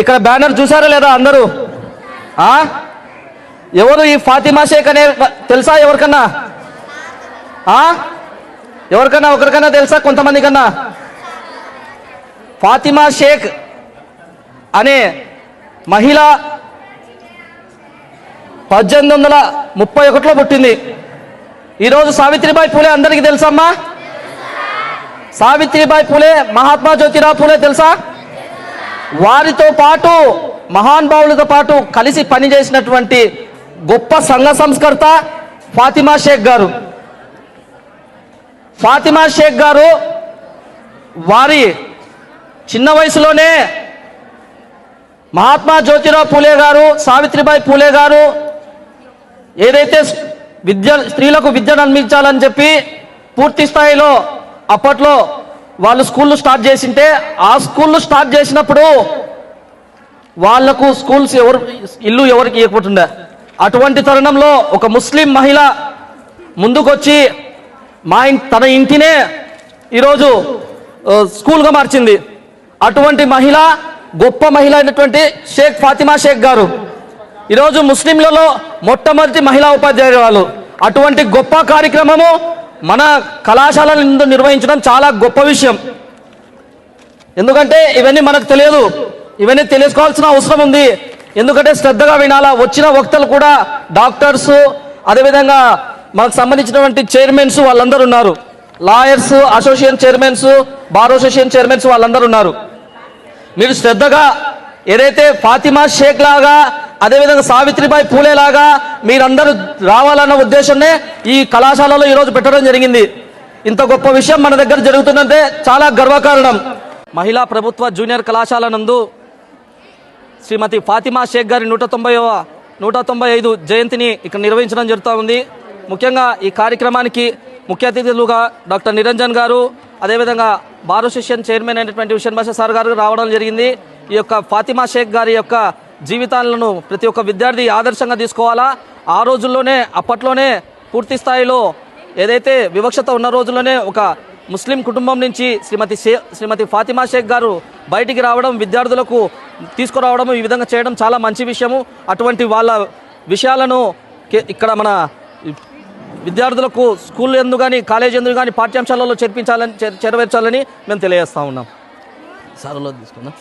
ఇక్కడ బ్యానర్ చూసారా లేదా అందరూ? ఆ? ఎవరు ఈ ఫాతిమా షేక్ అనే తెలుసా ఎవరికన్నా? ఆ? ఎవరికన్నా ఒకరికన్నా తెలుసా కొంతమంది కన్నా ఫాతిమా షేక్ అనే మహిళ పద్దెనిమిది వందల ముప్పై ఒకటిలో పుట్టింది. ఈరోజు సావిత్రిబాయి పూలే అందరికీ తెలుసమ్మా సావిత్రిబాయి పూలే మహాత్మా జ్యోతిరావు పూలే తెలుసా? వారితో పాటు మహానుభావులతో పాటు కలిసి పనిచేసినటువంటి గొప్ప సంఘ సంస్కర్త ఫాతిమా షేక్ గారు. ఫాతిమా షేక్ గారు వారి చిన్న వయసులోనే మహాత్మా జ్యోతిరావు పూలే గారు సావిత్రిబాయి పూలే గారు ఏదైతే విద్య స్త్రీలకు విద్యను అందించాలని చెప్పి పూర్తి స్థాయిలో అప్పట్లో వాళ్ళు స్కూళ్ళు స్టార్ట్ చేసింటే ఆ స్కూళ్ళు స్టార్ట్ చేసినప్పుడు వాళ్ళకు స్కూల్స్ ఎవరు ఇల్లు ఎవరికి ఇవ్వకుంటుండే. అటువంటి తరుణంలో ఒక ముస్లిం మహిళ ముందుకొచ్చి మా తన ఇంటినే ఈరోజు స్కూల్గా మార్చింది. అటువంటి మహిళ గొప్ప మహిళ అయినటువంటి షేక్ ఫాతిమా షేక్ గారు. ఈరోజు ముస్లింలలో మొట్టమొదటి మహిళా ఉపాధ్యాయురాలు. అటువంటి గొప్ప కార్యక్రమము మన కళాశాల నందు నిర్వహించడం చాలా గొప్ప విషయం. ఎందుకంటే ఇవన్నీ మనకు తెలియదు. ఇవన్నీ తెలుసుకోవాల్సిన అవసరం ఉంది. ఎందుకంటే శ్రద్ధగా వినాలా. వచ్చిన వక్తలు కూడా డాక్టర్స్ అదేవిధంగా మనకు సంబంధించినటువంటి చైర్మన్స్ వాళ్ళందరూ ఉన్నారు. Lawyers association chairmans bar association chairmans వాళ్ళందరూ ఉన్నారు. మీరు శ్రద్ధగా ఏదైతే ఫాతిమా షేక్ లాగా అదేవిధంగా సావిత్రిబాయి పూలే లాగా మీరందరూ రావాలన్న ఉద్దేశంనే ఈ కళాశాలలో ఈరోజు పెట్టడం జరిగింది. ఇంత గొప్ప విషయం మన దగ్గర జరుగుతుందంటే చాలా గర్వకారణం. మహిళా ప్రభుత్వ జూనియర్ కళాశాల నందు శ్రీమతి ఫాతిమా షేక్ గారి నూట తొంభైవ నూట తొంభై ఐదు జయంతిని ఇక్కడ నిర్వహించడం జరుగుతూ ఉంది. ముఖ్యంగా ఈ కార్యక్రమానికి ముఖ్య అతిథులుగా డాక్టర్ నిరంజన్ గారు అదేవిధంగా బార్ అసోసియేషన్ చైర్మన్ అయినటువంటి హుషన్ బాషా సార్ గారు రావడం జరిగింది. ఈ యొక్క ఫాతిమా షేక్ గారి యొక్క జీవితాలను ప్రతి ఒక్క విద్యార్థి ఆదర్శంగా తీసుకోవాలా? ఆ రోజుల్లోనే అప్పట్లోనే పూర్తి స్థాయిలో ఏదైతే వివక్షత ఉన్న రోజుల్లోనే ఒక ముస్లిం కుటుంబం నుంచి శ్రీమతి షే శ్రీమతి ఫాతిమా షేక్ గారు బయటికి రావడం విద్యార్థులకు తీసుకురావడం ఈ విధంగా చేయడం చాలా మంచి విషయము. అటువంటి వాళ్ళ విషయాలను ఇక్కడ మన విద్యార్థులకు స్కూల్ ఎందు కానీ కాలేజ్ ఎందు కానీ పాఠ్యాంశాలలో చేర్పించాలని చేరవేర్చాలని మేము తెలియజేస్తా ఉన్నాం. సార్లో తీసుకుందాం.